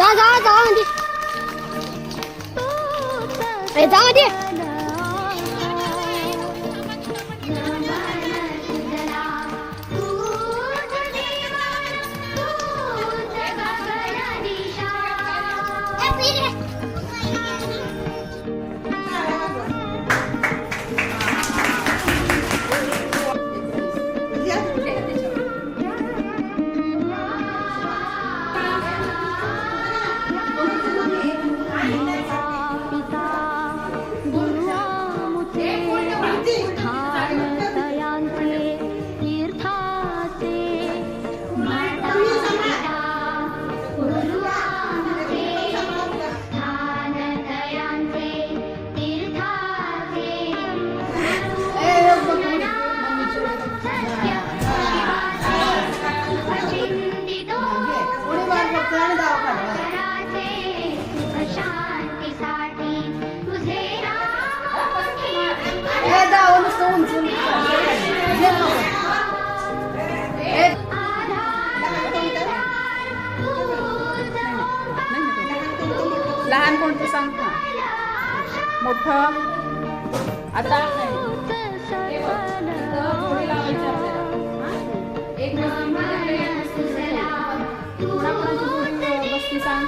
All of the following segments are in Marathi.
जा जा जा म्हणजे ए, जा म्हणजे लहान कोणतं सांग ना. मोठं? आता एक बसली सांग.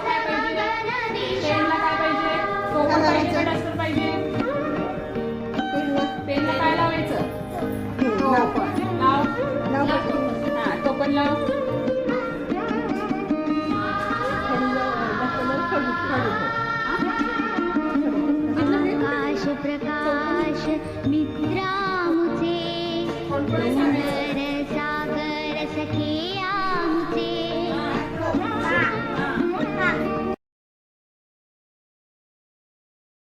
काय पाहिजे? काय पाहिजे. सुप्रकाश मित्रामुचे मित्रा